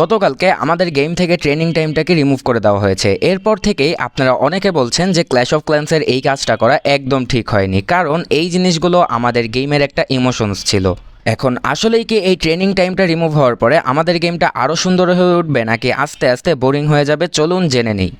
গতকালকে আমাদের গেম থেকে ট্রেনিং টাইমটাকে রিমুভ করে দেওয়া হয়েছে। এরপর থেকেই আপনারা অনেকে বলছেন যে ক্ল্যাশ অফ ক্ল্যান্সের এই কাজটা করা একদম ঠিক হয়নি, কারণ এই জিনিসগুলো আমাদের গেমের একটা ইমোশনস ছিল। এখন আসলেই কি এই ট্রেনিং টাইমটা রিমুভ হওয়ার পরে আমাদের গেমটা আরও সুন্দর হয়ে উঠবে নাকি আস্তে আস্তে বোরিং হয়ে যাবে? চলুন জেনে নিই।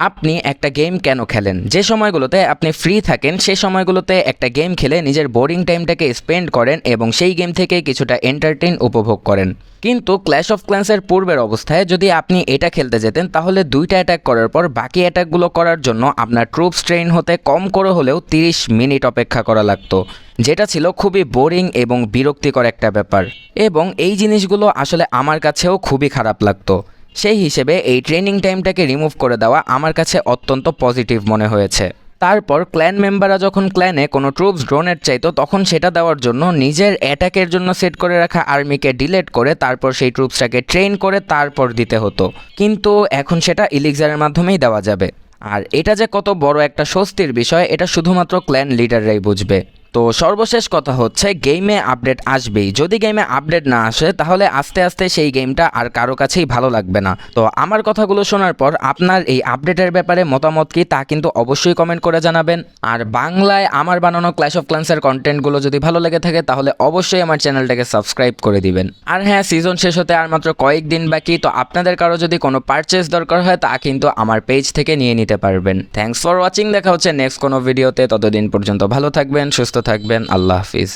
আপনি একটা গেম কেন খেলেন? যে সময়গুলোতে আপনি ফ্রি থাকেন সেই সময়গুলোতে একটা গেম খেলে নিজের বোরিং টাইমটাকে স্পেন্ড করেন এবং সেই গেম থেকে কিছুটা এন্টারটেইন উপভোগ করেন। কিন্তু ক্ল্যাশ অফ ক্ল্যান্সের পূর্বের অবস্থায় যদি আপনি এটা খেলতে যেতেন, তাহলে দুইটা অ্যাটাক করার পর বাকি অ্যাটাকগুলো করার জন্য আপনার ট্রুপস ট্রেন হতে কম করে হলেও তিরিশ মিনিট অপেক্ষা করা লাগতো। যেটা ছিল খুবই বোরিং এবং বিরক্তিকর একটা ব্যাপার। এবং এই জিনিসগুলো আসলে আমার কাছেও খুবই খারাপ লাগতো। সেই হিসেবে এই ট্রেনিং টাইমটাকে রিমুভ করে দেওয়া আমার কাছে অত্যন্ত পজিটিভ মনে হয়েছে। তারপর ক্ল্যান মেম্বাররা যখন ক্ল্যানে কোনো ট্রুপস ড্রোনের চাইতো, তখন সেটা দেওয়ার জন্য নিজের অ্যাটাকের জন্য সেট করে রাখা আর্মিকে ডিলেট করে তারপর সেই ট্রুপসটাকে ট্রেন করে তারপর দিতে হতো। কিন্তু এখন সেটা ইলিক্সারের মাধ্যমেই দেওয়া যাবে। আর এটা যে কত বড় একটা স্বস্তির বিষয়, এটা শুধুমাত্র ক্ল্যান লিডাররাই বুঝবে। তো সর্বশেষ কথা হচ্ছে গেমে আপডেট আসবেই। যদি গেমে আপডেট না আসে, তাহলে আস্তে আস্তে সেই গেমটা আর কারও কাছেই ভালো লাগবে না। তো আমার কথাগুলো শোনার পর আপনার এই আপডেটের ব্যাপারে মতামত কি তা কিন্তু অবশ্যই কমেন্ট করে জানাবেন। আর বাংলায় আমার বানানো ক্ল্যাশ অফ ক্লান্সের কন্টেন্টগুলো যদি ভালো লেগে থাকে, তাহলে অবশ্যই আমার চ্যানেলটাকে সাবস্ক্রাইব করে দিবেন। আর হ্যাঁ সিজন শেষ হতে আর মাত্র কয়েকদিন বাকি, তো আপনাদের কারও যদি কোনো পারচেস দরকার হয়, তা কিন্তু আমার পেজ থেকে নিয়ে নিতে পারবেন। থ্যাঙ্কস ফর ওয়াচিং দেখা হচ্ছে নেক্সট কোনো ভিডিওতে ততদিন পর্যন্ত ভালো থাকবেন, সুস্থ থাকবেন আল্লাহ হাফিজ